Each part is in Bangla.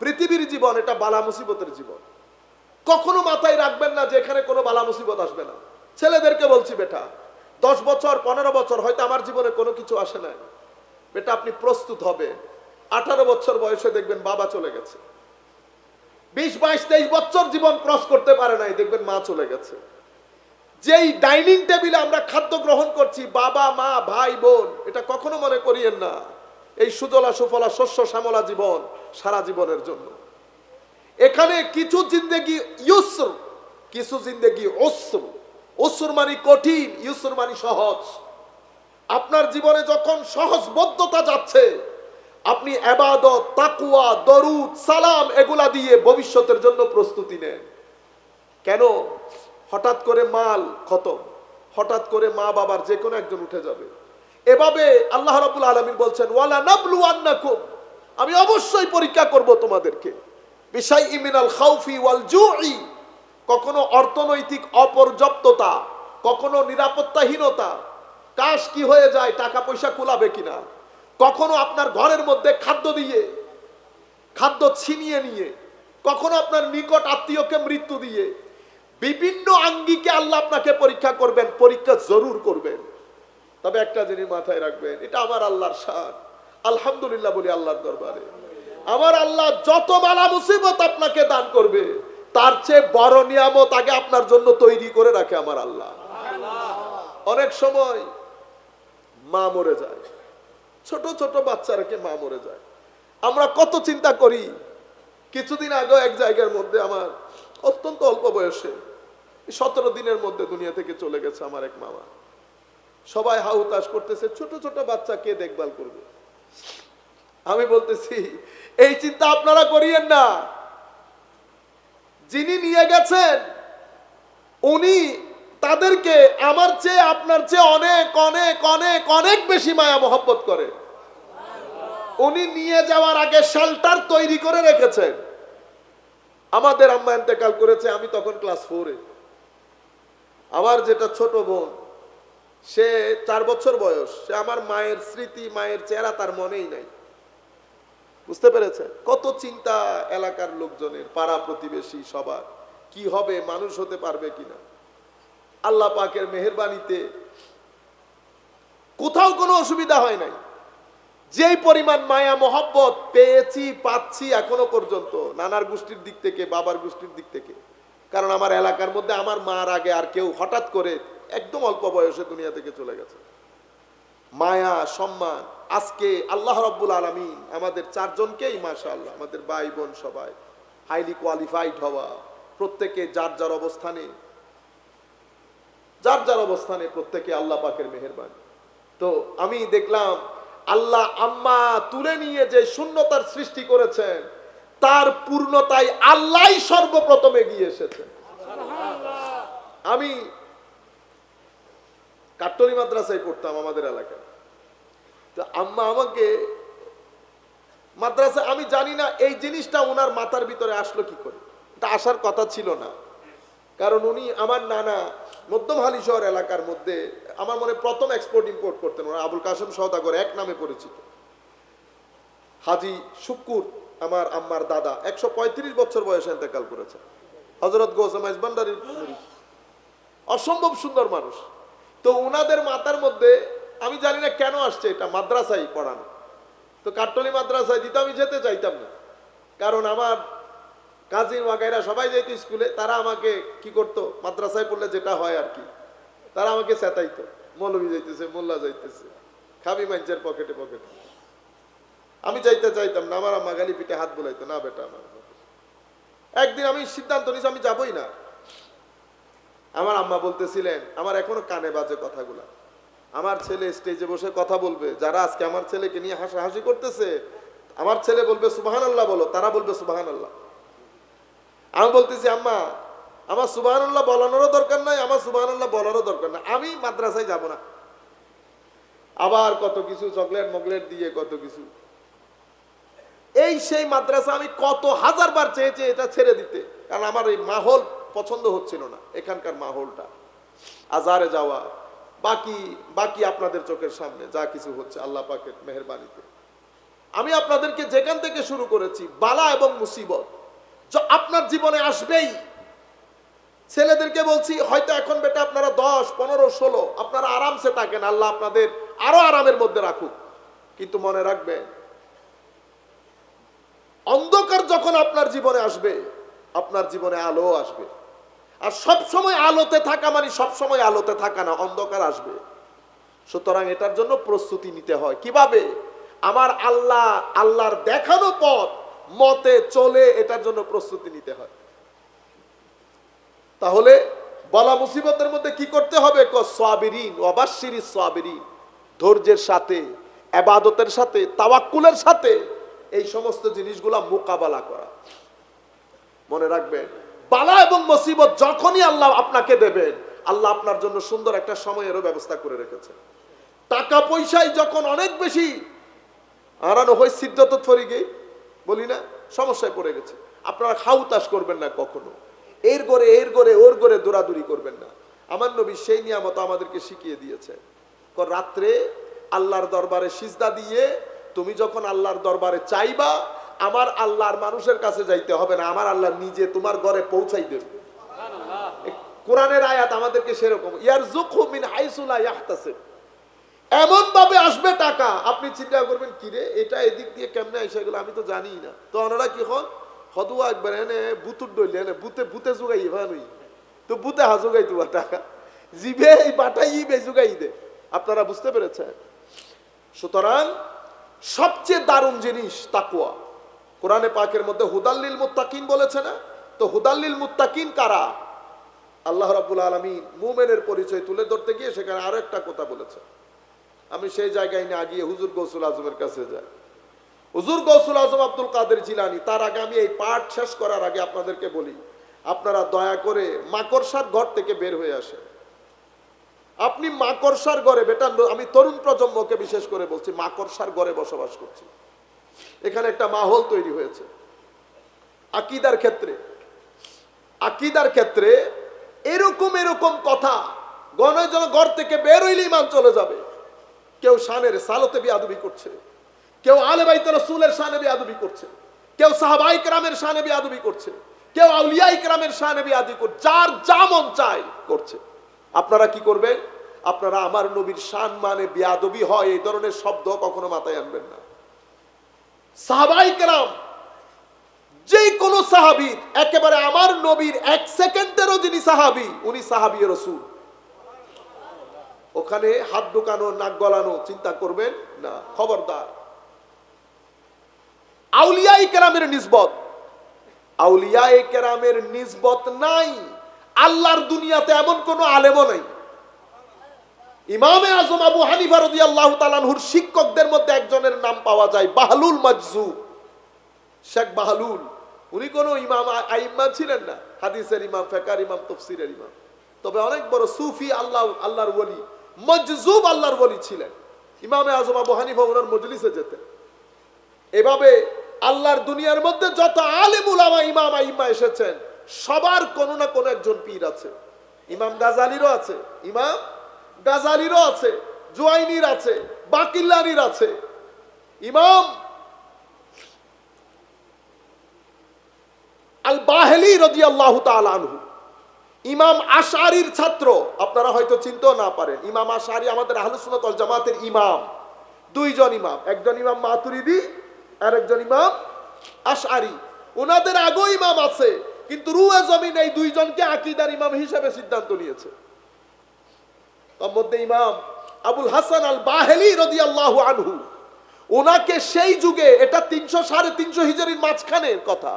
পৃথিবীর জীবন, এটা বালা মুসিবতের জীবন। কখনো মাথায় রাখবেন না যে এখানে কোনো বালা মুসিবত আসবে না। ছেলেদেরকে বলছি, বেটা, দশ বছর, পনেরো বছর, হয়তো আমার জীবনে কোনো কিছু আসে নাই। বেটা, আপনি প্রস্তুত হবে। আঠারো বছর বয়সে দেখবেন বাবা চলে গেছে। বিশ, বাইশ, তেইশ বছর জীবন ক্রস করতে পারে নাই, দেখবেন মা চলে গেছে। যেই ডাইনিং টেবিলে আমরা খাদ্য গ্রহণ করছি, বাবা, মা, ভাই, বোন, এটা কখনো মনে করিয়েন না। এই সুজলা সুফলা শস্য শ্যামলা জীবন সারা জীবনের জন্য। এখানে কিছু জিন্দেগি ইউসর, কিছু জিন্দেগি ওসর। ওসর মানে কঠিন, ইউসর মানে সহজ। আপনার জীবনে যখন সহজবদ্ধতা যাচ্ছে, আপনি এবাদত তাকুয়া দরুদ, সালাম এগুলা দিয়ে ভবিষ্যতের জন্য প্রস্তুতি নেন। কেন? হঠাৎ করে মাল খতম। হঠাৎ করে মা বাবার যে কোনো একজন উঠে যাবে। এভাবে আল্লাহ রাবুল আলমিন বলছেন, ওয়ালা নাবলু আন্নাকুম আমি অবশ্যই পরীক্ষা করব তোমাদেরকে। বিষয় ইমিনাল খাউফি ওয়াল জুই। কখনো অর্থনৈতিক অপর্যাপ্ততা, কখনো নিরাপত্তাহীনতা। কাশ কি হয়ে যায়, টাকা পয়সা কুলাবে কিনা? কখনো আপনার ঘরের মধ্যে খাদ্য দিয়ে, খাদ্য ছিনিয়ে নিয়ে। কখনো আপনার নিকট আত্মীয়কে মৃত্যু দিয়ে। বিভিন্ন আঙ্গিকে আল্লাহ আপনাকে পরীক্ষা করবেন, পরীক্ষা জরুর করবেন। তবে একটা জিনিস মাথায় রাখবেন, এটা আমার আল্লাহর শান। আলহামদুলিল্লাহ বলি আল্লাহর দরবারে। আমার আল্লাহ যত বালা মুসিবত আপনাকে দান করবে, তার চেয়ে বড় নিয়ামত আগে আপনার জন্য তৈরি করে রাখে আমার আল্লাহ। অনেক সময় মা মরে যায়, ছোট ছোট বাচ্চারাকে মা মরে যায়। আমরা কত চিন্তা করি, কিছুদিন আগে এক জায়গার মধ্যে আমার অত্যন্ত অল্প বয়সে, সতেরো দিনের মধ্যে দুনিয়া থেকে চলে গেছে আমার এক মামা। সবাই হাউতাস করতেছে, ছোট ছোট বাচ্চা কে দেখভাল করবে? আমি বলতেছি, এই চিন্তা আপনারা করিয়েন না। যিনি নিয়ে গেছেন, উনি তাদেরকে আমার চেয়ে, আপনার চেয়ে অনেক অনেক অনেক অনেক বেশি মায়া মহব্বত করে। উনি নিয়ে যাওয়ার আগে শেল্টার তৈরি করে রেখেছেন। আমাদের আম্মা এতেকাল করেছে, আমি তখন ক্লাস ফোরে আমার যেটা ছোট বোন সে চার বছর বয়স, সে আমার মায়ের স্মৃতি, মায়ের চেহারা তার মনেই নাই। বুঝতে পেরেছে? কত চিন্তা এলাকার লোকজনের, পাড়া প্রতিবেশী সবার, কি হবে, মানুষ হতে পারবে কিনা? আল্লাহ পাকের মেহরবানিতে কোথাও কোনো অসুবিধা হয় নাই। যেই পরিমাণ মায়া, মহব্বত পেয়েছি, পাচ্ছি এখনও পর্যন্ত, নানার গোষ্ঠীর দিক থেকে, বাবার গোষ্ঠীর দিক থেকে। কারণ আমার এলাকার মধ্যে আমার মার আগে আর কেউ হঠাৎ করে একদম অল্প বয়সে দুনিয়া থেকে চলে গেছে। মায়া, সম্মান, আজকে আল্লাহ রব্বুল আলমী আমাদের চারজনকেই মাসা আল্লাহ আমাদের ভাই বোন সবাই হাইলি কোয়ালিফাইড হওয়া, প্রত্যেকে যার যার অবস্থানে, যার যার অবস্থানে প্রত্যেকে আল্লাহ পাকের মেহরবানি। তো আমি দেখলাম, আল্লাহ আম্মা তুলে নিয়ে যে শূন্যতার সৃষ্টি করেছেন, তার পূর্ণতায় আল্লাহ সর্বপ্রথম এগিয়ে এসেছেন আমি কাট্টরি মাদ্রাসায় পড়তাম আমাদের এলাকায়। তো আম্মা আমাকে, মাদ্রাসা, আমি জানি না এই জিনিসটা ওনার মাথার ভিতরে আসলো কি করে। এটা আসার কথা ছিল না। কারণ উনি আমার নানা মধ্যম হালিশহর এলাকার মধ্যে আমার মনে প্রথম এক্সপোর্ট ইম্পোর্ট করতেন ওরা আবুল কাসেম সওদাগর এক নামে পরিচিত। হাজি শুক্কুর, আমার আম্মার দাদা, একশো পঁয়ত্রিশ বছর বয়সে ইন্তেকাল করেছে হজরত গোসামাইজ ভান্ডারির মুরিদ। অসম্ভব সুন্দর মানুষ। তো ওনাদের মাথার মধ্যে, আমি জানি না কেন আসছে এটা, মাদ্রাসায় পড়ানো। তো কাট্টলি মাদ্রাসায় দিতে, আমি যেতে চাইতাম না। কারণ আমার কাজিন ওয়াগাইরা সবাই যেত স্কুলে, তারা আমাকে কি করতো, মাদ্রাসায় পড়লে যেটা হয় আর কি, তারা আমাকে চেতাইতো মৌলবি যাইতেছে, মোল্লা যাইতেছে, খাবি মাঞ্চের পকেটে পকেটে। আমি যাইতে চাইতাম না, আমার আম্মা গালি পিঠে হাত বুলাইতো, না বেটা, আমার একদিন আমি সিদ্ধান্ত নিয়েছি, আমি যাবই না। আমার আম্মা বলতেছিলেন, আমার এখনও কানে বাজে কথাগুলা। আমার ছেলে স্টেজে বসে কথা বলবে। যারা আজকে আমার ছেলেকে নিয়ে হাসাহাসি করতেছে, আমার ছেলে বলবে সুবাহান আল্লাহ বলো। তারা বলবে সুবাহান আল্লাহ আমি বলতেছি, আম্মা, আমার সুবাহান আল্লাহ বলানোরও দরকার নাই, আমার সুবাহান আল্লাহ বলারও দরকার নাই। আমি মাদ্রাসায় যাব না। আবার কত কিছু, চকলেট মকলেট দিয়ে কত কিছু। এই সেই মাদ্রাসা আমি কত হাজার বার চেয়েছি এটা ছেড়ে দিতে। কারণ আমার এই মাহল পছন্দ হচ্ছিল না এখানকার মাহলটা। আজারে যাওয়া, বাকি বাকি আপনাদের চোখের সামনে যা কিছু হচ্ছে আল্লাহ পাকের মেহরবানিতে। আমি আপনাদেরকে যেখান থেকে শুরু করেছি, বালা এবং মুসিবত আপনার জীবনে আসবেই। ছেলেদেরকে বলছি, হয়তো এখন বেটা আপনারা দশ, পনেরো, ষোলো, আপনারা আরামসে থাকেন, আল্লাহ আপনাদের আরও আরামের মধ্যে রাখুক। কিন্তু মনে রাখবেন, অন্ধকার যখন আপনার জীবনে আসবে, আপনার জীবনে আলো আসবে। আর সব সময় আলোতে থাকা মানে সব সময় আলোতে থাকা না, অন্ধকার আসবে। সুতরাং এটার জন্য প্রস্তুতি নিতে হয়। কীভাবে? আমার আল্লাহ, আল্লাহর দেখানো পথ, মতে চলে এটার জন্য প্রস্তুতি নিতে হয়। তাহলে বলা মুসিবতের মধ্যে কি করতে হবে? ধৈর্যের সাথে আবাদতের সাথে, তাওয়াক্কুলের সাথে এই সমস্ত জিনিসগুলা মোকাবেলা করা। মনে রাখবেন বালা এবং মুসিবত যখনই আল্লাহ আপনাকে দেবেন, আল্লাহ আপনার জন্য সুন্দর একটা সময়েরও ব্যবস্থা করে রেখেছে। টাকা পয়সায় যখন অনেক বেশি, হারানো হয় সিদ্ধত ফরিগে বলি না, সমস্যায় পড়ে গেছে। আপনারা খাউতাস করবেন না কখনো। এর গড়ে এর গড়ে, ওর গড়ে দৌড়াদৌড়ি করবেন না। আমার নবী সেই নিয়ামত আমাদেরকে শিখিয়ে দিয়েছে। রাত্রে আল্লাহর দরবারে সিজদা দিয়ে, তুমি যখন আল্লাহর দরবারে চাইবা আমার আল্লাহর মানুষের কাছে যাইতে হবে না আমার আল্লাহ নিজে তোমার ঘরে পৌঁছাই দেবে। কোরআনের আয়াত আমাদেরকে সেরকম ইয়ার জুখু মিন হাইসুলা ইয়াহতাসিব। এমন ভাবে আসবে টাকা আপনি চিন্তা করবেন কিরে এটা এদিক দিয়ে কেমনে এসে গেল? আমি তো জানি না। তো ওনারা কি হন হদুয়া একবার এনে বুতুর ডইলে এনে বুতে বুতে জুগাই ভানুই তো বুতে হা জুগাই তোমার টাকা। জিবে এই বাটাই ইবে জুগাই দে। আপনারা বুঝতে পেরেছেন? সুতরাং সবচেয়ে দারুণ জিনিস তাকুয়া কোরআনে পাকের মধ্যে হুদাল্লিল মুত্তাকিন বলেছে না? তো হুদাল্লিল মুত্তাকিন কারা? আল্লাহ রাব্বুল আলামিন মুমেনের পরিচয় তুলে ধরতে গিয়ে সেখানে আরও একটা কথা বলেছে। আমি সেই জায়গায় নিয়ে গিয়ে হুজুর গৌসুল আজমের কাছে যাই। হুজুর গৌসুল আজম আব্দুল কাদের জিলানি, তার আগে আমি এই পাঠ শেষ করার আগে আপনাদেরকে বলি, আপনারা দয়া করে মাকড়সার ঘর থেকে বের হয়ে আসেন। আপনি মাকড়সার ঘরে, বেটা আমি তরুণ প্রজন্মকে বিশেষ করে বলছি, মাকড়সার ঘরে বসবাস করছি। এখানে একটা মাহল তৈরি হয়েছে। আকিদার ক্ষেত্রে। আকিদার ক্ষেত্রে এরকম এরকম কথা গণের জন্য ঘর থেকে বের হইলে ইমান চলে যাবে। কেউ শানের সালতে বিয়াদবি করছে। কেউ আলে বাইতে রসুলের শানে বিয়াদবি করছে। কেউ সাহাবাই কেরামের শানে বিয়াদবি করছে। কেউ আউলিয়াই কেরামের শানে বিয়াদি করছে যার যা মন চায় করছে। আপনারা কি করবেন? আপনারা আমার নবীর শান মানে বিয়াদবি হয়, এই ধরনের শব্দ কখনো মাথায় আনবেন না। সাহাবাই কেরাম, যে কোন সাহাবি, একেবারে আমার নবীর এক সেকেন্ডেরও যিনি সাহাবি, উনি সাহাবি রসুল। ওখানে হাত ঢুকানো, নাক গলানো, চিন্তা করবেন না, খবরদার। আউলিয়াই কেরামের নিসবত। আউলিয়াই কেরামের নিসবত নাই। আল্লাহর দুনিয়াতে এমন কোন আলেমও নাই। ইমামে আজম আবু হানিফা রদি আল্লাহ তালানহুর শিক্ষকদের মধ্যে একজনের নাম পাওয়া যায় বাহলুল মাজজু। শেখ বাহলুল। উনি কোনো ইমাম আইম্মা ছিলেন না। হাদিসের ইমাম, ফেকার ইমাম, তফসিরের ইমাম। তবে অনেক বড় সুফি আল্লাহ, আল্লাহর ওলি, মজজুব আল্লাহর ওলি ছিলেন। ইমামে আজম আবু হানিফা ওনার মজলিসে যেতেন। এভাবে আল্লাহর দুনিয়ার মধ্যে যত আলিম উলামা ইমাম, আইম্মা এসেছেন, সবার কোনো না কোনো একজন পীর আছে। ইমাম গাজালিরও আছে। ইমাম গাজালিরও আছে, জুয়াইনির আছে, বাকিল্লানির আছে। ইমাম আল বাহেলি রদি আল্লাহ আনহু। ইমাম আশারির ছাত্র, আপনারা হয়তো চিনতেও না পারেন। ইমাম আশারি আমাদের আহলুসুনত অল জামাতের ইমাম। দুইজন ইমাম, একজন ইমাম মাতুরিদি আর একজন ইমাম আশারি ওনাদের আগেও ইমাম আছে, কিন্তু রুয়ে জমিন এই দুইজনকে আকিদার ইমাম হিসেবে সিদ্ধান্ত নিয়েছে। তার মধ্যে ইমাম আবুল হাসান আল বাহেলি রদি আল্লাহ আনহু ওনাকে সেই যুগে, এটা তিনশো সাড়ে তিনশো হিজারির মাঝখানের কথা,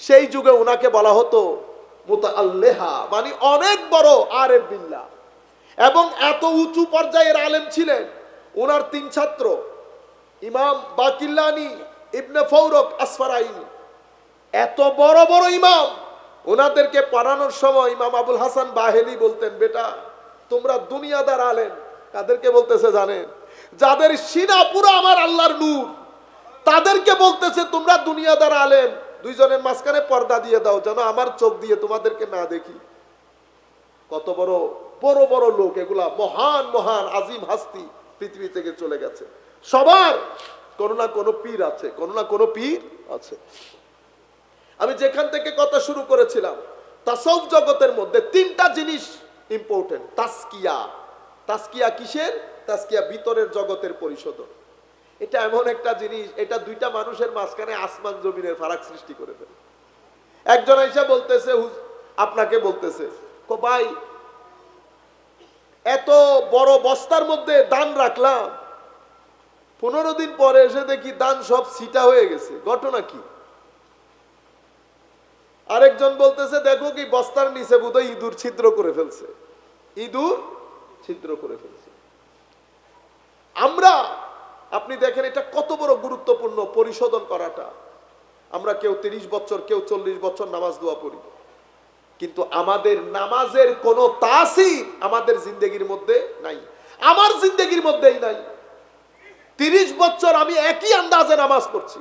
সেই যুগে ওনাকে বলা হতো মুতাআল্লেহা মানে অনেক বড় আরেফ বিল্লাহ এবং এত উঁচু পর্যায়ের আলেম ছিলেন ওনার তিন ছাত্র, ইমাম বাকিল্লানি ইবনে ফৌরক আসফারাইনি। এত বড় বড় ইমাম ওনাদেরকে পড়ানোর সময় ইমাম আবুল হাসান বাহেলি বলতেন, বেটা তোমরা দুনিয়াদার আলেম। কাদেরকে বলতেছে জানেন? যাদের সিনা পুরো আমার আল্লাহর নূর। তাদেরকে বলতেছে, তোমরা দুনিয়াদার আলেম। দুইজনের মাঝখানে পর্দা দিয়ে দাও, যেন আমার চোখ দিয়ে তোমাদেরকে না দেখি। কত বড় বড় বড় লোক এগুলা। মহান মহান, আজিম হাস্তি পৃথিবী থেকে চলে গেছে। সবার কোনো না কোনো পীর আছে, কোনো না কোনো পীর আছে। আমি যেখান থেকে কথা শুরু করেছিলাম তাসৌফ জগতের মধ্যে তিনটা জিনিস ইম্পর্টেন্ট তাস্কিয়া। তাস্কিয়া কিসের? তাস্কিয়া ভিতরের জগতের পরিশোধন। এটা এমন একটা জিনিস, এটা দুইটা মানুষের মাঝখানে আসমান জমিনের ফারাক সৃষ্টি করে ফেলে। একজন এসে বলতেছে আপনাকে বলতেছে ভাই, এত বড় বস্তার মধ্যে দান রাখলাম। পনেরো দিন পরে এসে দেখি দান সব সিটা হয়ে গেছে। ঘটনা কি? আরেকজন বলতেছে, দেখো কি, বস্তার নিচে বোধহয় ইঁদুর ছিদ্র করে ফেলছে। ইঁদুর ছিদ্র করে ফেলছে। আমরা, আপনি দেখেন এটা কত বড় গুরুত্বপূর্ণ পরিশোধন করাটা। আমরা কেউ তিরিশ বছর, কেউ চল্লিশ বছর নামাজ দোয়া পড়ি। কিন্তু আমাদের নামাজের কোনো তাসির আমাদের জিন্দগির মধ্যে নাই। আমার জিন্দগির মধ্যেই নাই। তিরিশ বছর আমি একই আন্দাজে নামাজ পড়ছি।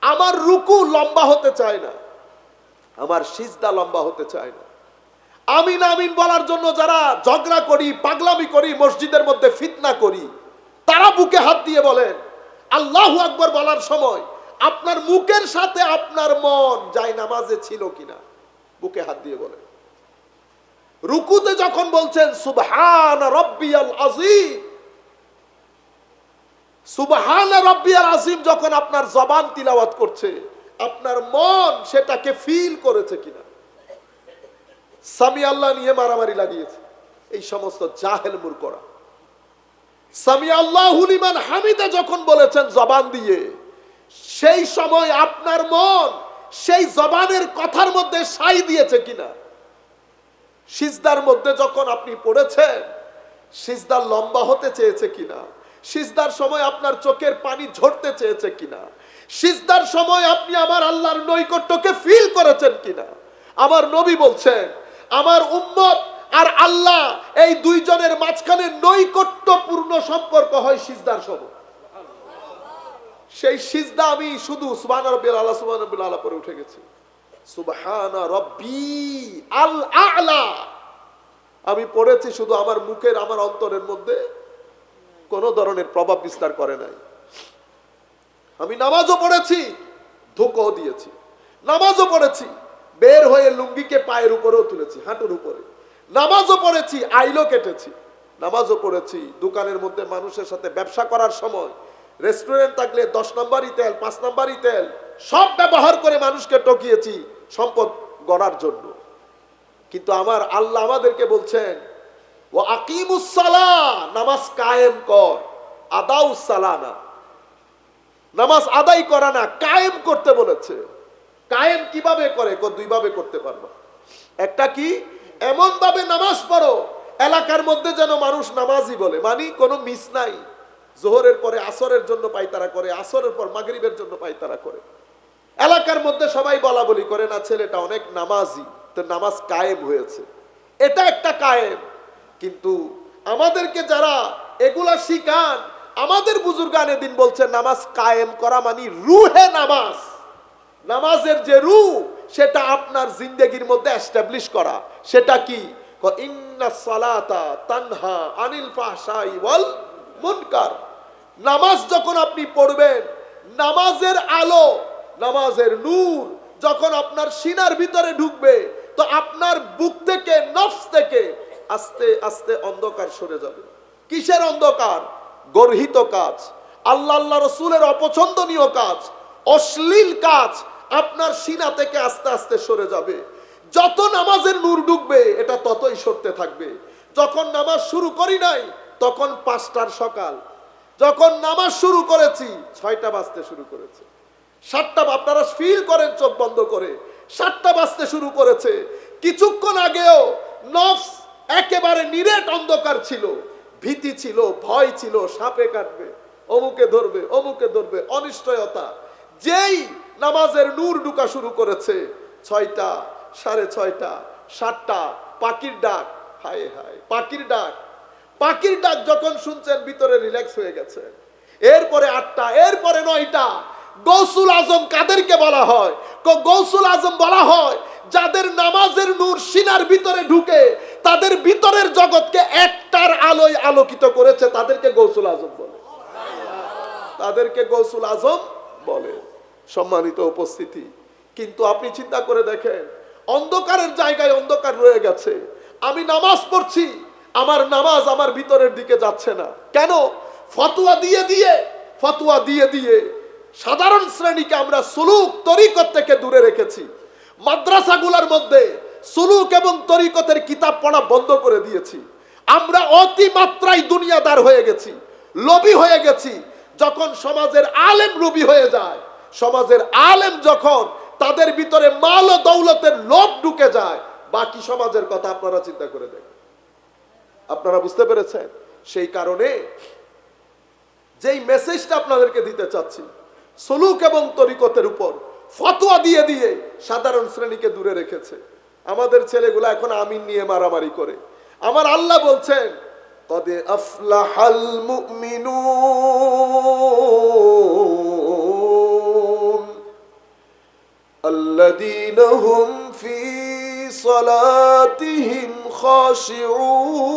আমার রুকু লম্বা হতে চায় না। আমার সিজদা লম্বা হতে চায় না। আমিন আমিন বলার জন্য যারা ঝগড়া করি, পাগলামি করি, মসজিদের মধ্যে ফিতনা করি, তারা বুকে হাত দিয়ে বলেন, আল্লাহ আকবর বলার সময় আপনার মুখের সাথে আপনার মন যাই নামাজে ছিল কিনা, বুকে হাত দিয়ে বলেন। রুকুতে যখন বলছেন, সুবহান রব্বিয়াল আজিম সুবহান রব্বিয়াল আজিম যখন আপনার জবান তিলাওয়াত করছে আপনার মন সেটাকে ফিল করেছে কিনা? সামি আল্লাহ নিয়ে মারামারি লাগিয়েছে। এই সমস্ত জাহেল মূর্খরা। সামি আল্লাহ হুলিমান হামিদা যখন বলেছেন জবান দিয়ে, সেই সময় আপনার মন সেই জবানের কথার মধ্যে সাই দিয়েছে কিনা? সিজদার মধ্যে যখন আপনি পড়েছেন সিজদার লম্বা হতে চেয়েছে কিনা? সিজদার সময় আপনার চোখের পানি ঝরতে চেয়েছে কিনা? সিজদার সময় আপনি আমার আল্লাহর নৈকট্যকে ফিল করেছেন কিনা? আমার নবী বলছেন, আমার উম্মত আর আল্লাহ এই দুইজনের মাঝখানে নৈকট্যপূর্ণ সম্পর্ক হয় সিজদার সময়। সেই সিজদা আমি শুধু সুবহান রাব্বিল আলা, সুবহান রাব্বিল আলা পরে উঠে গেছি। সুবহানা আমি পড়েছি শুধু আমার মুখের, আমার অন্তরের মধ্যে কোনো ধরনের প্রভাব বিস্তার করে নাই। আমি নামাজও পড়েছি, ধোকাও দিয়েছি। নামাজও পড়েছি, বের হয়ে লুঙ্গিকে পায়ের উপরেও তুলেছি, হাঁটুর উপরে। নামাজও পড়েছি, আইলও কেটেছি। নামাজও পড়েছি, দোকানের মধ্যে মানুষের সাথে ব্যবসা করার সময়, রেস্টুরেন্ট থাকলে দশ নম্বরই তেল, পাঁচ নম্বরই তেল, সব ব্যবহার করে মানুষকে টকিয়েছি সম্পদ গড়ার জন্য। কিন্তু আমার আল্লাহ আমাদেরকে বলছেন ও আকিমুসালা নামাজ কায়েম কর আদাউসালা না। নামাজ আদায় করা না, কায়েম করতে বলেছে। কায়েম কীভাবে করে? দুইভাবে করতে পারব একটা কি? এমন ভাবে নামাজ পড়ো, এলাকার মধ্যে যেন মানুষ নামাজই বলে। মানে কোনো মিস নাই। জোহরের পরে আসরের জন্য পাইতারা করে, আসরের পর মাগরিবের জন্য পাইতারা করে। এলাকার মধ্যে সবাই বলা বলি করে, না, ছেলেটা অনেক নামাজি, তো নামাজ কায়েম হয়েছে। এটা একটা কায়েম। কিন্তু আমাদেরকে যারা এগুলা শিখান আমাদের বুজুর্গানে দিন বলছে, নামাজ কায়েম করা মানে রুহে নামাজ। নামাজের যে রু, সেটা আপনার জিন্দেগির মধ্যে এস্টাবলিশ করা। সেটা কি? তানহা আনিল মুনকার। নামাজ যখন আপনি পড়বেন, নামাজের আলো, নামাজের নূর যখন আপনার সিনার ভিতরে ঢুকবে, তো আপনার বুক থেকে, নফস থেকে আস্তে আস্তে অন্ধকার সরে যাবে। কিসের অন্ধকার? গর্হিত কাজ, আল্লাহ আল্লাহ রসুলের অপছন্দনীয় কাজ, অশ্লীল কাজ আপনার সিনা থেকে আস্তে আস্তে সরে যাবে। যত নামাজের নূর ঢুকবে এটা ততই সরতে থাকবে। যখন নামাজ শুরু করি নাই, তখন পাঁচটার সকাল। যখন নামাজ শুরু করেছি, ছয়টা বাজতে শুরু করেছে। সাতটা আপনারা ফিল করেন চোখ বন্ধ করে। সাতটা বাজতে শুরু করেছে। কিছুক্ষণ আগেও নফস একেবারে নিরেট অন্ধকার ছিল। ভীতি ছিল, ভয় ছিল, সাপে কাটবে, অমুকে ধরবে অমুকে ধরবে, অনিশ্চয়তা। যেই নামাজের নূর ঢুকা শুরু করেছে, ছয়টা, সাড়ে ছয়টা, সাতটা, পাখির ডাক, হায় হায়, পাখির ডাক। পাখির ডাক যখন শুনছেন, ভিতরে রিল্যাক্স হয়ে গেছে। এরপরে আটটা, এরপরে নয়টা গৌসুল আজম কাদেরকে বলা হয়? গৌসুল আজম বলা হয়, যাদের নামাজের নূর সিনার ভিতরে ঢুকে, তাদের ভিতরের জগৎকে একটার আলোয় আলোকিত করেছে, তাদেরকে গৌসুল আজম বলে। তাদেরকে গৌসুল আজম বলে। সম্মানিত উপস্থিতি, কিন্তু আপনি চিন্তা করে দেখেন, অন্ধকারের জায়গায় অন্ধকার রয়ে গেছে। আমি নামাজ পড়ছি, আমার নামাজ আমার ভিতরের দিকে যাচ্ছে না। কেন? ফতুয়া দিয়ে দিয়ে, ফতুয়া দিয়ে দিয়ে সাধারণ শ্রেণীকে আমরা সুলুক তরিকত থেকে দূরে রেখেছি। মাদ্রাসাগুলোর মধ্যে সুলুক এবং তরিকতের কিতাব পড়া বন্ধ করে দিয়েছি। আমরা অতিমাত্রায় দুনিয়াদার হয়ে গেছি, লোভী হয়ে গেছি। যখন সমাজের আলেম রুবি হয়ে যায়, সমাজের আলেম যখন তাদের ভিতরে মাল ও দৌলতের লোভ ঢুকে যায়, বাকি সমাজের কথা আপনারা চিন্তা করে দেখেন। আপনারা বুঝতে পেরেছেন? সেই কারণে যেই মেসেজটা আপনাদেরকে দিতে চাচ্ছি সলুক এবং তরিকতের উপর ফতোয়া দিয়ে দিয়ে সাধারণ শ্রেণীকে দূরে রেখেছে। আমাদের ছেলেগুলা এখন আমিন নিয়ে মারামারি করে। আমার আল্লাহ বলছেন, কদে আফলাহাল মুমিনুন আল্লাযীনা হুম ফি সালাতিহিম খাশিউন।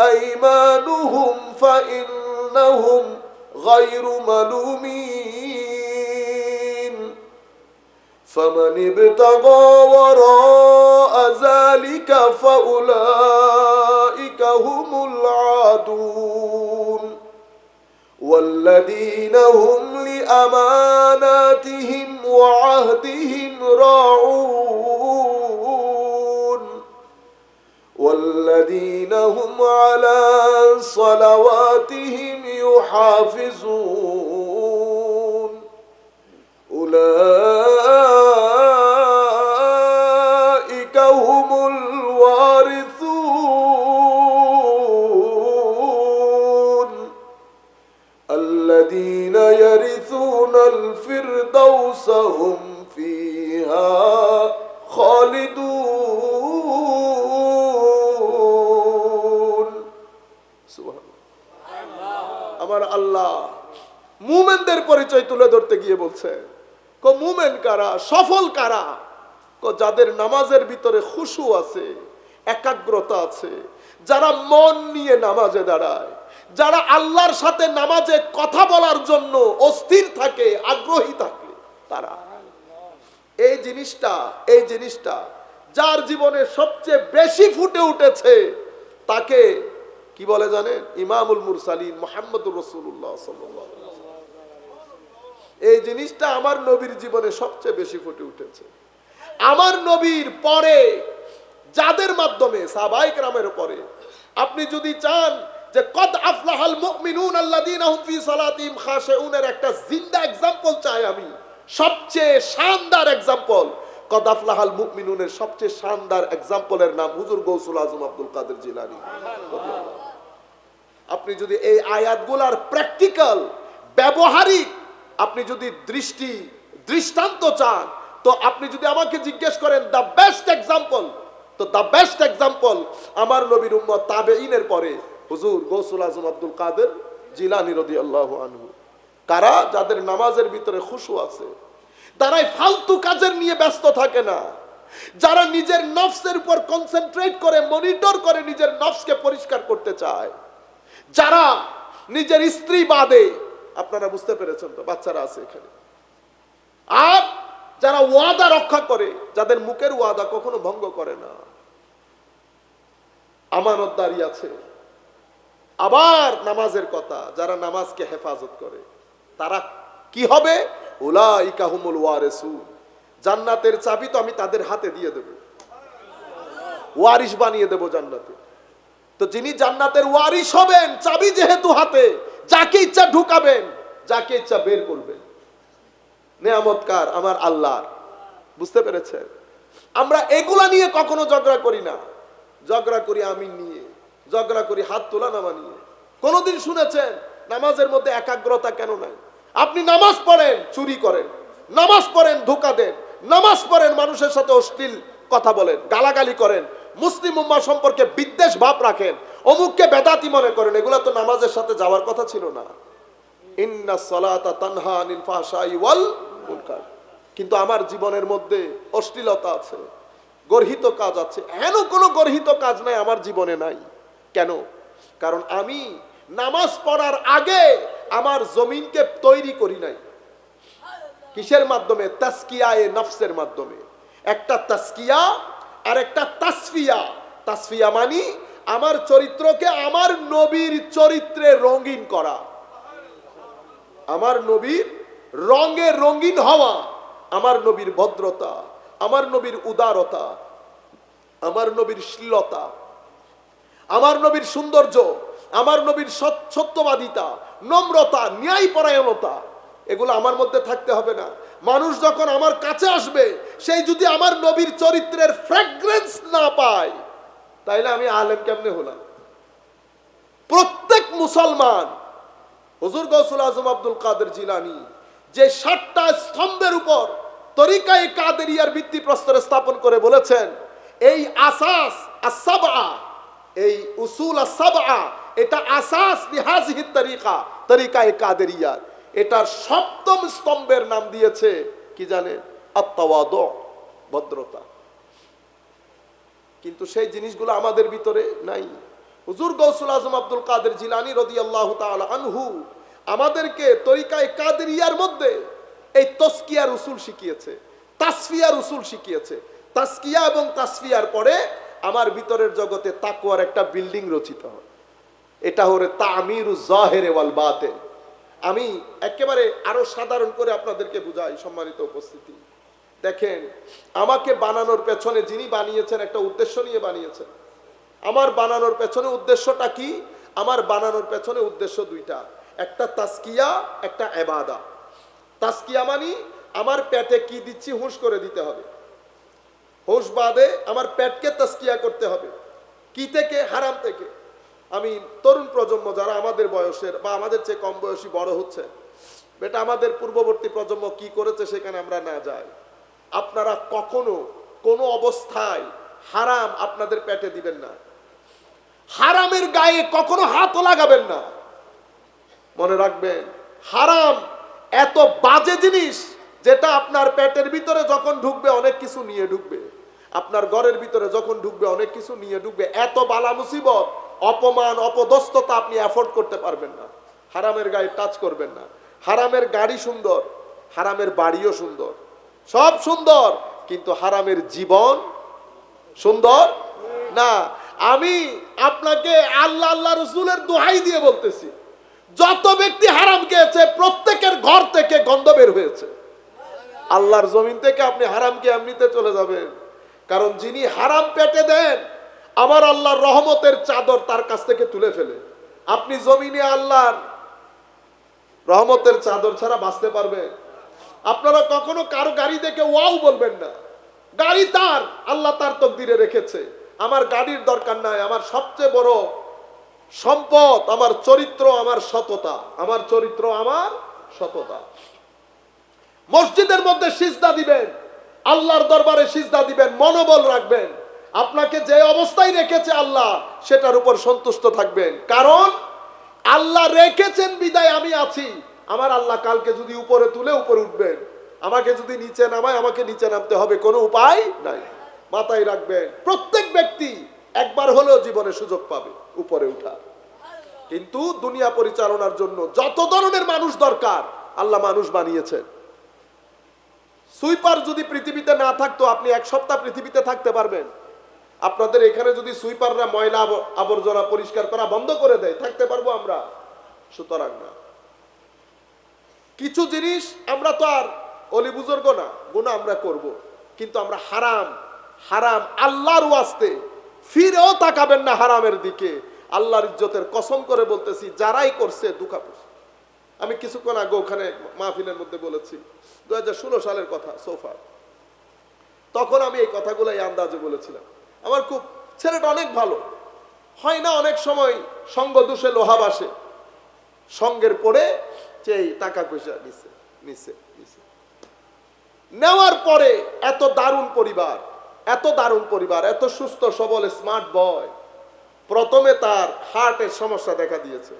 أيمانهم فإنهم غير ملومين فمن ابتغى وراء ذلك فأولئك هم العادون والذين هم لأماناتهم وعهدهم راعون والذين هم على صلواتهم يحافظون. أولئك মুমেনদের পরিচয় তুলে ধরতে গিয়ে বলছে, কো মুমেন কারা সফল কারা কো যাদের নামাজের ভিতরে খুশু আছে, একাগ্রতা আছে, যারা মন নিয়ে নামাজে দাঁড়ায়, যারা আল্লাহর সাথে নামাজে কথা বলার জন্য অস্থির থাকে, আগ্রহী থাকে, তারা এই জিনিসটা এই জিনিসটা যার জীবনে সবচেয়ে বেশি ফুটে উঠেছে, তাকে কি বলে জানেন ইমামুল মুরসালিন মোহাম্মদুর রসুল্লাহ ওয়াসাল্লাম। এই জিনিসটা আমার নবীর জীবনে সবচেয়ে বেশি ফুটে উঠেছে। আমার নবীর পরে যাদের মাধ্যমে সাবাইক রামের পরে, আপনি যদি চান যে কদ আফলাহাল মুমিনুন আল্লাযীনা হুম ফি সালাতিহিম খাশিউনের একটা জিন্দা এক্সাম্পল চাই আমি, সবচেয়ে শানদার এক্সাম্পল কদ আফলাহাল মুমিনুনের সবচেয়ে শানদার এক্সাম্পলের নাম হুজুর গৌসুল আজম আব্দুল কাদের জিলানী। আপনি যদি এই আয়াতগুলার প্র্যাকটিক্যাল ব্যবহারিক আপনি যদি দৃষ্টি, দৃষ্টান্ত চান, তো আপনি যদি আমাকে জিজ্ঞেস করেন the best example to the best example আমার নবীর উম্মত তাবেইনের পরে, হুজুর গৌসুল আজম আব্দুল কাদের জিলানি রদি আল্লাহ আনহু, কারা? যাদের নামাজের ভিতরে খুশু আছে। তারাই ফালতু কাজের নিয়ে ব্যস্ত থাকে না। যারা নিজের নফসের উপর কনসেন্ট্রেট করে মনিটর করে নিজের নফসকে পরিষ্কার করতে চায়। যারা নিজের স্ত্রী বাদে আপনারা বুঝতে পেরেছেন তো, বাচ্চারা আছে এখানে। আর যারা ওয়াদা রক্ষা করে, যাদের মুখের ওয়াদা কখনো ভঙ্গ করে না। আমানতদারি আছে। আবার নামাজের কথা, যারা নামাজকে হেফাজত করে, তারা কি হবে? জান্নাতের চাবি তো আমি তাদের হাতে দিয়ে দেব। ওয়ারিস বানিয়ে দেব জান্নাতে। তো যিনি জান্নাতের ওয়ারিস হবেন, চাবি যেহেতু হাতে যাকে ইচ্ছা ঢুকাবেন, যাকে ইচ্ছা বের করবেন। নেয়ামতকার আমার আল্লাহ বুঝতে পেরেছেন? আমরা এগুলা নিয়ে কখনো ঝগড়া করি না। ঝগড়া করি আমি নিয়ে, ঝগড়া করি হাত তোলা নামা নিয়ে। কোনোদিন শুনেছেন, নামাজের মধ্যে একাগ্রতা কেন নাই? আপনি নামাজ পড়েন, চুরি করেন। নামাজ পড়েন, ধোকা দেন। নামাজ পড়েন, মানুষের সাথে অশ্লীল কথা বলেন, গালাগালি করেন। মুসলিম উম্মা সম্পর্কে বিদ্বেষ ভাব রাখেন। অমুককে বেদাতি মনে করেন, এগুলো তো নামাজের সাথে যাওয়ার কথা ছিল না। ইন্না তানহা ওয়াল মুনকার। কিন্তু আমার জীবনের মধ্যে অশ্লীলতা আছে, গর্হিত কাজ আছে। এন কোনো গর্হিত কাজ নাই আমার জীবনে নাই। কেন? কারণ আমি নামাজ পড়ার আগে আমার জমিনকে তৈরি করি নাই। কিসের মাধ্যমে? তাস্কিয়া এ নফসের মাধ্যমে। একটা তাস্কিয়া আর একটা তাসফিয়া। তাসফিয়া মানি আমার চরিত্রকে আমার নবীর চরিত্রে রঙিন করা। আমার নবীর রঙে রঙিন হওয়া, আমার নবীর ভদ্রতা, আমার নবীর উদারতা, আমার নবীর শ্লীলতা আমার নবীর সৌন্দর্য, আমার নবীর সত্যবাদিতা, নম্রতা, ন্যায়পরায়ণতা, এগুলো আমার মধ্যে থাকতে হবে না। মানুষ যখন আমার কাছে আসবে, সেই যদি আমার নবীর চরিত্রের ফ্র্যাগ্রেন্স না পায় তাইলে আমি আলেম কেমনে হলাম? প্রত্যেক মুসলমান, হুজুর গৌসুল আজম আব্দুল কাদের জিলানি, যে ষাটটা স্তম্ভের উপর তরিকায় কাদেরিয়ার ভিত্তি প্রস্তরে স্থাপন করে বলেছেন, এই আসাস আসাবা এই উসুল আসাবা এটা আসাস লিহাজিহি তরিকা তরিকায় কাদেরিয়ার। এটার সপ্তম স্তম্ভের নাম দিয়েছে, কি জানে? আত্মাওয়াদ ভদ্রতা। কিন্তু সেই জিনিসগুলো আমাদের ভিতরে নাই। হুজুর গৌসুল আজম আব্দুল কাদের জিলানি রদি আল্লাহ আনহু আমাদেরকে তরিকায় কাদেরিয়ার মধ্যে এই তস্কিয়ার উসুল শিখিয়েছে তাসফিয়ার উসুল শিখিয়েছে। তাসকিয়া এবং তাসফিয়ার পরে আমার ভিতরের জগতে তাকুয়ার একটা বিল্ডিং রচিত হয়। এটা হরে তামির জাহেরে ওয়াল বাতেন। আমি একেবারে আরও সাধারণ করে আপনাদেরকে বুঝাই সম্মানিত উপস্থিতি। দেখেন, আমাকে বানানোর পেছনে যিনি বানিয়েছেন একটা উদ্দেশ্য নিয়ে বানিয়েছেন। আমার বানানোর পেছনে উদ্দেশ্যটা কি? আমার বানানোর পেছনে উদ্দেশ্য দুইটা। একটা তাস্কিয়া একটা এবাদা। তাস্কিয়া মানি আমার পেটে কি দিচ্ছি হুঁশ করে দিতে হবে। হুঁশ বাদে আমার পেটকে তাস্কিয়া করতে হবে। কি থেকে? হারাম থেকে। আমি তরুণ প্রজন্ম যারা আমাদের বয়সের বা আমাদের চেয়ে কম বয়সী বড় হচ্ছে, বেটা আমাদের পূর্ববর্তী প্রজন্ম কি করেছে সেখানে আমরা না যাই। আপনারা কখনো কোনো অবস্থায় হারাম আপনাদের পেটে দিবেন না। হারামের গায়ে কখনো হাতও লাগাবেন না। মনে রাখবেন, হারাম এত বাজে জিনিস যেটা আপনার পেটের ভিতরে যখন ঢুকবে অনেক কিছু নিয়ে ঢুকবে। আপনার ঘরের ভিতরে যখন ঢুকবে অনেক কিছু নিয়ে ঢুকবে। এত বালা মুসিবত, অপমান, অপদস্থতা আপনি অ্যাফোর্ড করতে পারবেন না। হারামের গায়ে টাচ করবেন না। হারামের গাড়ি সুন্দর, হারামের বাড়িও সুন্দর। সব সুন্দর, কিন্তু হারামের জীবন সুন্দর? না। আমি আপনাকে আল্লাহ আল্লাহ রসুলের দোহাই দিয়ে বলতেছি, যত ব্যক্তি হারাম খেয়েছে, প্রত্যেকের ঘর থেকে গন্ধ বের হয়েছে। আল্লাহর জমিন থেকে আপনি হারামকে এমনিতে চলে যাবেন। কারণ যিনি হারাম পেটে দেন, আমার আল্লাহর রহমতের চাদর তার কাছ থেকে তুলে ফেলে। আপনি জমিনে আল্লাহর রহমতের চাদর ছাড়া বাঁচতে পারবেন? আপনারা কখনো কারও গাড়ি দেখে ওয়াও বলবেন না। গাড়ি তার, আল্লাহ তার তকদিরে রেখেছে। আমার গাড়ির দরকার নাই, আমার সবচেয়ে বড় সম্পদ, আমার চরিত্র, আমার সততা। আমার চরিত্র, আমার সততা। মসজিদের মধ্যে সিজদা দিবেন, আল্লাহর দরবারে সিজদা দিবেন, মনোবল রাখবেন। আপনাকে যে অবস্থায় রেখেছে আল্লাহ, সেটার উপর সন্তুষ্ট থাকবেন। কারণ, আল্লাহ রেখেছেন বিদায় আমি আছি। আমার আল্লাহ কালকে যদি উপরে তুলে উপরে উঠবেন, আমাকে যদি নিচে নামায়, আমাকে নিচে নামতে হবে, কোনো উপায় নাই। মাথায় রাখবেন, প্রত্যেক ব্যক্তি একবার হলেও জীবনে সুযোগ পাবে উপরে উঠা। কিন্তু দুনিয়া পরিচালনার জন্য যত ধরনের মানুষ দরকার, আল্লাহ মানুষ বানিয়েছেন। সুইপার যদি পৃথিবীতে না থাকতো, আপনি এক সপ্তাহ পৃথিবীতে থাকতে পারবেন। আপনাদের এখানে যদি সুইপাররা ময়লা আব- আবর্জনা পরিষ্কার করা বন্ধ করে দেয়, থাকতে পারব আমরা। সুতরাং না। কিছু জিনিস আমরা তো আর অলি বুজুর্গ না গুণা আমরা করব। কিন্তু আমরা হারাম হারাম আল্লাহর ওয়াস্তে ফিরেও তাকাবেন না হারামের দিকে। আল্লাহর ইজ্জতের কসম করে বলতেছি, যারাই করছে দুঃখা আমি কিছুক্ষণ আগে ওখানে মাহফিলের মধ্যে বলেছি দুহাজার ষোলো সালের কথা সোফা তখন আমি এই কথাগুলো এই আন্দাজে বলেছিলাম। আমার খুব, ছেলেটা অনেক ভালো। হয় না অনেক সময় সঙ্গ দোষে লোহা বাসে। সঙ্গের পরে যে এই টাকা পয়সা নিছে নিছে নিছে। নেওয়ার পরে এত দারুণ পরিবার, এত দারুণ পরিবার, এত সুস্থ, সবল স্মার্ট বয় প্রথমে তার হার্টের সমস্যা দেখা দিয়েছে।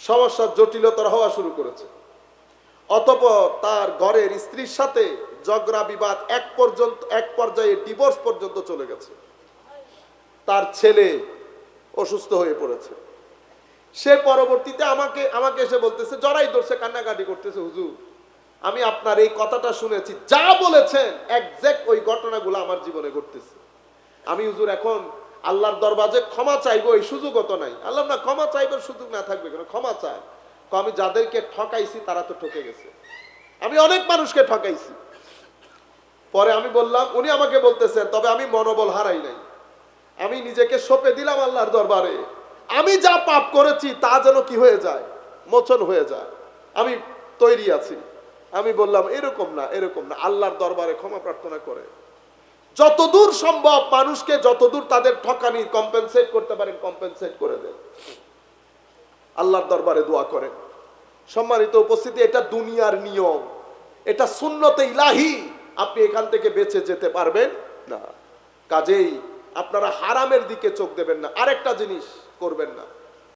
সমস্যার জটিলতর হওয়া শুরু করেছে। অতপর তার ঘরের স্ত্রীর সাথে ঝগড়া, বিবাদ এক পর্যন্ত, এক পর্যায়ে ডিভোর্স পর্যন্ত চলে গেছে। তার ছেলে অসুস্থ হয়ে পড়েছে। সে পরবর্তীতে আমাকে আমাকে এসে বলতেছে, জড়াই ধরছে, কান্নাকাটি করতেছে, হুজুর। আমি আপনার এই কথাটা শুনেছি, যা বলেছেন একজ্যাক্ট ওই ঘটনাগুলো আমার জীবনে ঘটতেছে। আমি হুজুর এখন আল্লাহর দরবাজে ক্ষমা চাইব, এই সুযোগও তো নাই। আল্লাহ না, ক্ষমা চাইবার সুযোগ না থাকবে কেন? ক্ষমা চায়। আমি যাদেরকে ঠকাইছি, তারা তো ঠকে গেছে। আমি অনেক মানুষকে ঠকাইছি। পরে আমি বললাম, উনি আমাকে বলতেছেন, তবে আমি মনোবল হারাই নাই। আমি নিজেকে সঁপে দিলাম আল্লাহর দরবারে। আমি যা পাপ করেছি, তা যেন কি হয়ে যায়? মোচন হয়ে যায়। আমি তৈরি আছি। আমি বললাম, এরকম না এরকম না। আল্লাহর দরবারে ক্ষমা প্রার্থনা করে। যতদূর সম্ভব মানুষকে যতদূর তাদের ঠকানি কম্পেনসেট করতে পারেন কম্পেনসেট করে দেন। আল্লাহর দরবারে দোয়া করেন। সম্মানিত উপস্থিতি, এটা দুনিয়ার নিয়ম। এটা শূন্যতে ইলাহি। আপনি এখান থেকে বেঁচে যেতে পারবেন না। কাজেই আপনারা হারামের দিকে চোখ দেবেন না। আরেকটা জিনিস করবেন না।